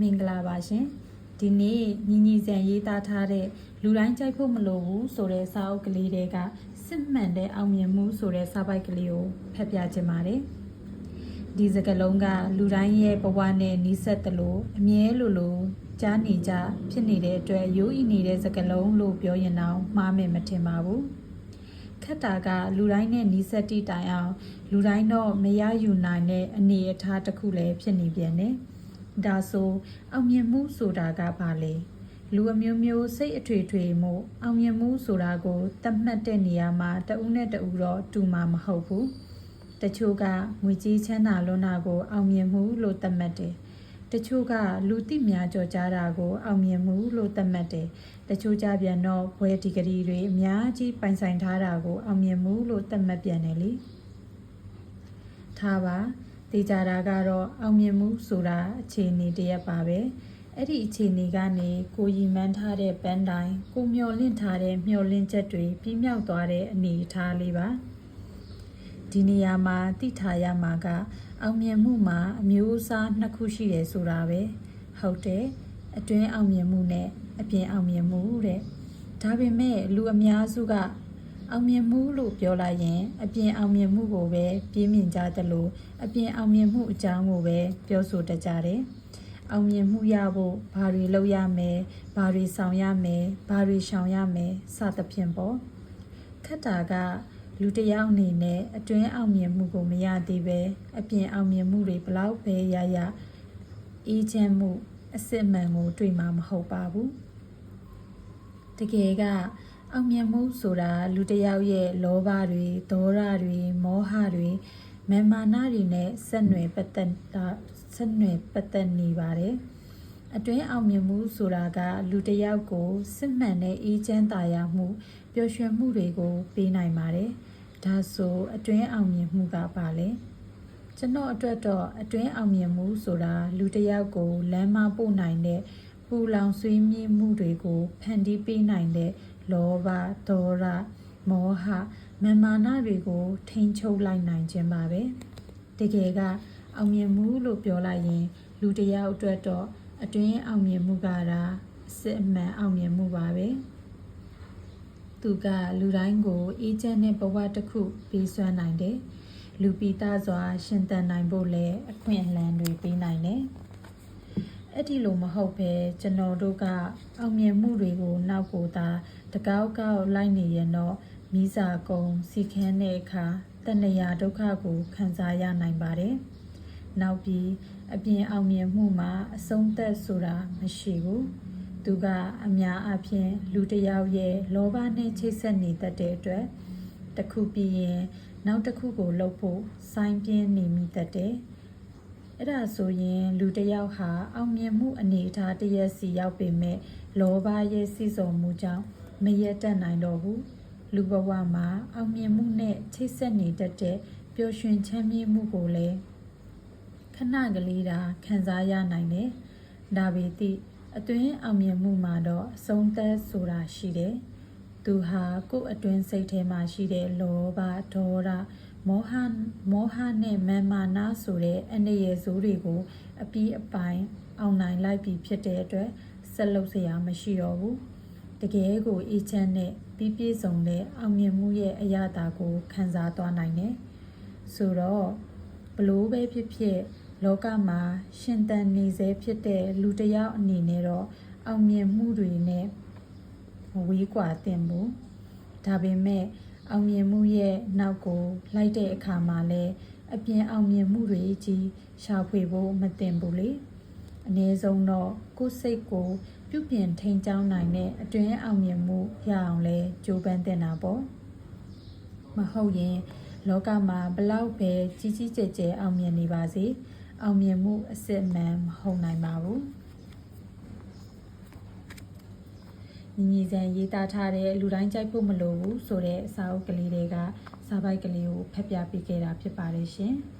မင်္ဂလာပါရှင်ဒီနေ့ညီညီစံရေးသားထားတဲ့လူတိုင်းကြိုက်ဖို့မလိုဘူးဆိုတဲ့စာအုပ်ကလေးတွေကစစ်မှန်တဲ့အောင်မြင်မှုဆိုတဲ့စာပိုက်ကလေးကိုဖတ်ပြခြင်းပါတယ်ဒီစကားလုံးကလူတိုင်းရဲ့ဘဝနဲ့နှီးစပ်သလိုအမြဲလိုလိုကြားနေကြဖြစ်နေတဲ့အတွက်ရိုးအီနေတဲ့စကားလုံးလို့ပြောရင်တော့မှားမယ်မထင်ပါဘူးခက်တာကလူတိုင်းနဲ့နှီးစပ်တိတိုင်အောင် လူတိုင်းတော့မရယူနိုင်တဲ့အနေအထားတစ်ခုလည်းဖြစ်နေပြန်တယ် ဒါဆိုအောင်မြင်မှုဆိုတာကဘာလဲလူအမျိုးမျိုးစိတ်အထွေထွေမှုအောင်မြင်မှုဆိုတာကိုသတ်မှတ်တဲ့နေရာမှာတဦးနဲ့တဦးတော့တူမှာမဟုတ်ဘူးတချို့ကငွေကြီးချမ်းသာလွန်းတာကို အောင်မြင်မှုလို့သတ်မှတ်တယ်တချို့ကလူသိများကြော်ကြားတာကို အောင်မြင်မှုလို့သတ်မှတ်တယ်တချို့ကြပြန်တော့ဘွဲဒီဂရီတွေအများကြီးပိုင်ဆိုင်ထားတာကို အောင်မြင်မှုလို့သတ်မှတ်ပြန်တယ်လေထားပါ တေချာတာကတော့အောင်မြင်မှုဆိုတာအခြေအနေတစ်ရပ်ပါပဲအဲ့ဒီအခြေအနေကနေကိုရီမှန်းထားတဲ့ပန်းတိုင်းကိုမျော်လင့်ထားတဲ့မျော်လင့်ချက်တွေပြည့်မြောက်သွားတဲ့အနေအထားလေးပါဒီနေရာမှာတိထားရမှာက အောင်မြင်မှုမှာအမျိုးအစားနှစ်ခုရှိတယ်ဆိုတာပဲဟုတ်တယ်အတွင်းအောင်မြင်မှုနဲ့အပြင်အောင်မြင်မှုတဲ့ဒါပေမဲ့လူအများစုက အောင်မြင်မှုလို့ပြောလိုက်ရင် အပြင်အောင်မြင်မှုကိုပဲပြင်းမြင်ကြတယ်လို့အပြင်အောင်မြင်မှုအကြောင်းကိုပဲပြောဆိုတတ်ကြတယ်။အောင်မြင်မှုရဖို့ဘာတွေလုပ်ရမယ်၊ဘာတွေဆောင်ရမယ်၊ဘာတွေရှောင်ရမယ်စသဖြင့်ပေါ့။ခက်တာကလူတစ်ယောက်အနေနဲ့အတွင်းအောင်မြင်မှုကိုမရသေးပဲအပြင်အောင်မြင်မှုတွေဘလောက်ပဲရရအေးချမ်းမှုအစစ်အမှန်ကိုတွေ့မှာမဟုတ်ပါဘူး။တကယ်က အောင်မြင်မှုဆိုတာလူတစ်ယောက်ရဲ့လောဘတွေဒေါသတွေမောဟတွေမာမာနတွေနဲ့ဆက်နွယ်ပတ်သက်တာဆက်နွယ်ပတ်သက်နေပါတယ်အတွင်းအောင်မြင်မှုဆိုတာကလူတစ်ယောက်ကိုစစ်မှန်တဲ့အေးချမ်းသာယာမှုပျော်ရွှင်မှုတွေကိုပေးနိုင်ပါတယ်ဒါဆိုအတွင်းအောင်မြင်မှုကပါလေကျွန်တော်အတွက်တော့အတွင်းအောင်မြင်မှုဆိုတာလူတစ်ယောက်ကိုလမ်းမပို့နိုင်တဲ့ပူလောင်ဆွေးမြေ့မှုတွေကိုဖန်တီးပေးနိုင်တဲ့ လောဘဒေါသမောဟမာမာနတွေကို ထိန်ချုပ်လိုက်နိုင်ခြင်းပါပဲတကယ်ကအောင်မြင်မှုလို့ပြောလိုက်ရင် လူတစ်ယောက်အတွက်တော့အတွင်းအောင်မြင်မှုကတာအစစ်အမှန်အောင်မြင်မှုပါပဲသူကလူတိုင်းကိုအေးချမ်းတဲ့ဘဝတစ်ခုပေးစွမ်းနိုင်တယ်လူပိသားစွာရှင်သန်နိုင်ဖို့လည်းအခွင့်အလမ်းတွေပေးနိုင်တယ် အဲ့ဒီလိုမဟုတ်ပဲကျွန်တော်တို့ကအောင်မြင်မှုတွေကိုနောက်ကိုသာတကောက်ကောက်လိုက်နေရင်တော့မိစာကုံစီခန်းတဲ့အခါတဏှာဒုက္ခကိုခံစားရနိုင်ပါတယ်။နောက်ပြီးအပြင်အောင်မြင်မှုမှာအဆုံးသက်ဆိုတာမရှိဘူး။သူကအများအပြားလူတစ်ယောက်ရဲ့လောဘနဲ့ချိတ်ဆက်နေတတ်တဲ့အတွက်တစ်ခုပြီးရင်နောက်တစ်ခုကိုလှုပ်ဖို့စိုင်းပြင်းနေမိတတ်တယ်။ အဲ့ဒါဆိုရင်လူတစ်ယောက်ဟာအောင်မြင်မှုအနေအထားတစ်ရက်စီရောက်ပေမဲ့လောဘရဲ့စီစုံမှုကြောင့်မရက်တက်နိုင်တော့ဘူးလူဘဝမှာအောင်မြင်မှုနဲ့ချိတ်ဆက်နေတတ်တဲ့ပျော်ရွှင်ချမ်းမြေ့မှုကိုလည်းခဏကလေးတာခံစားရနိုင်တယ်ဒါပေသည့်အတွင်းအောင်မြင်မှုမှာတော့အဆုံးသက်ဆိုတာရှိတယ်သူဟာကိုယ်အတွင်းစိတ်ထဲမှာရှိတဲ့လောဘဒေါသ မောဟမောဟနဲ့မာမာနာဆိုတဲ့အနေရဇိုးတွေကို အပြီးအပိုင်းအောင်နိုင်လိုက်ပြီဖြစ်တဲ့အတွက်ဆက်လုပ်စရာမရှိတော့ဘူးတကယ်ကိုအေးချမ်းတဲ့ပြီးပြည့်စုံတဲ့အောင်မြင်မှုရဲ့အရာတာကိုခံစားသွားနိုင်တယ်ဆိုတော့ဘလို့ပဲဖြစ်ဖြစ်လောကမှာရှင်သန်နေစေဖြစ်တဲ့လူတစ်ယောက်အနေနဲ့တော့အောင်မြင်မှုတွေနဲ့ဝေးကွာတင်ဘူးဒါပေမဲ့ အောင်မြင်မှုရဲ့နောက်ကိုလိုက်တဲ့အခါမှာလဲအပြင်အောင်မြင်မှုတွေကြီးရှာဖွေဖို့မတင်ဘူးလေအနည်းဆုံးတော့ကိုယ်စိတ်ကို ပြုပြင်ထိန်ကြောင်းနိုင်တဲ့အတွင်းအောင်မြင်မှုရအောင်လဲကြိုးပမ်းတင်တာပေါ့မဟုတ်ရင် လောကမှာဘလောက်ပဲကြီးကြီးကျယ်ကျယ်အောင်မြင်နေပါစေအောင်မြင်မှုအစစ်မှန်မဟုတ်နိုင်ပါဘူး ညီညီစံရေးသားထားတဲ့လူတိုင်းကြိုက်ဖို့မလိုဘူးဆိုတဲ့အစာအုပ်ကလေးတွေကစာပိုက်ကလေးကိုဖတ်ပြပေးခဲ့တာဖြစ်ပါတယ်ရှင်။